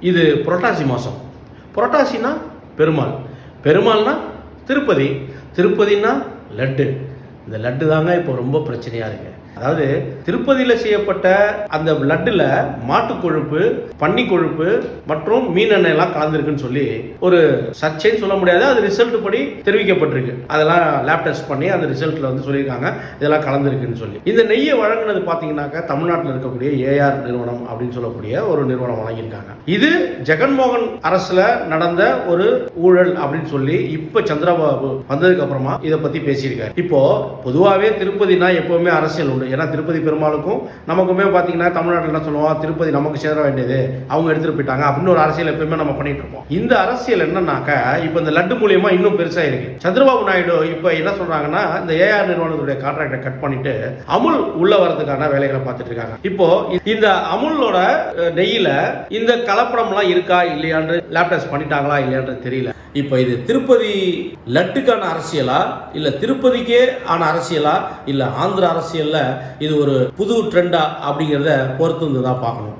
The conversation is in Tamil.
இது புரட்டாசி மாதம் புரட்டாசினா பெருமாள். பெருமாள்னா திருப்பதி. திருப்பதினா லட்டு. இந்த லட்டு தாங்க இப்போ ரொம்ப பிரச்சனையாக இருக்கு. அதாவது திருப்பதியில் செய்யப்பட்ட அந்த லட்டில் மாட்டு கொழுப்பு பன்னி கொழுப்பு மற்றும் மீன் எண்ணெய் எல்லாம் கலந்துருக்குன்னு சொல்லி ஒரு சர்ச்சைன்னு சொல்ல முடியாது. அது ரிசல்ட் படி தெரிவிக்கப்பட்டிருக்கு. அதெல்லாம் லேப் டெஸ்ட் பண்ணி அந்த ரிசல்ட்டில் வந்து சொல்லியிருக்காங்க. இதெல்லாம் கலந்துருக்குன்னு சொல்லி. இந்த நெய்யை வழங்கினது பார்த்தீங்கன்னாக்கா தமிழ்நாட்டில் இருக்கக்கூடிய ஏஆர் நிறுவனம் அப்படின்னு சொல்லக்கூடிய ஒரு நிறுவனம் வழங்கியிருக்காங்க. இது ஜெகன்மோகன் அரசுல நடந்த ஒரு ஊழல் அப்படின்னு சொல்லி இப்போ சந்திரபாபு வந்ததுக்கு அப்புறமா இதை பத்தி பேசியிருக்காரு. இப்போ பொதுவாகவே திருப்பதினா எப்போவுமே அரசியல் உண்டு. ஏன்னா திருப்பதி பெருமாளுக்கும் நமக்குமே பார்த்தீங்கன்னா தமிழ்நாட்டில் என்ன சொல்லுவோம் திருப்பதி நமக்கு சேர வேண்டியது. அவங்க எடுத்துகிட்டு போயிட்டாங்க. அப்படின்னு ஒரு அரசியல் எப்பவுமே நம்ம பண்ணிட்டு இருப்போம். இந்த அரசியல் என்னன்னாக்கா இப்போ இந்த லட்டு மூலியமாக இன்னும் பெருசாக இருக்கு சந்திரபாபு நாயுடு இப்போ என்ன சொல்றாங்கன்னா இந்த ஏஆர் நிறுவனத்துடைய கான்ட்ராக்டை கட் பண்ணிட்டு அமுல் உள்ள வரதுக்கான வேலைகளை பார்த்துட்டு இருக்காங்க. இப்போ இந்த அமுலோட நெய்யில் இந்த கலப்படம்லாம் இருக்கா இல்லையான்னு லேப்டாஸ் பண்ணிட்டாங்களா இல்லையான்றது தெரியல. இப்போ இது திருப்பதி லட்டுக்கான அரசியலா? இல்ல திருப்பதிக்கே ஆன அரசியலா? இல்ல ஆந்திர அரசியல்ல இது ஒரு புது ட்ரெண்டா அப்படிங்கிறத பொறுத்து தான் பார்க்கணும்.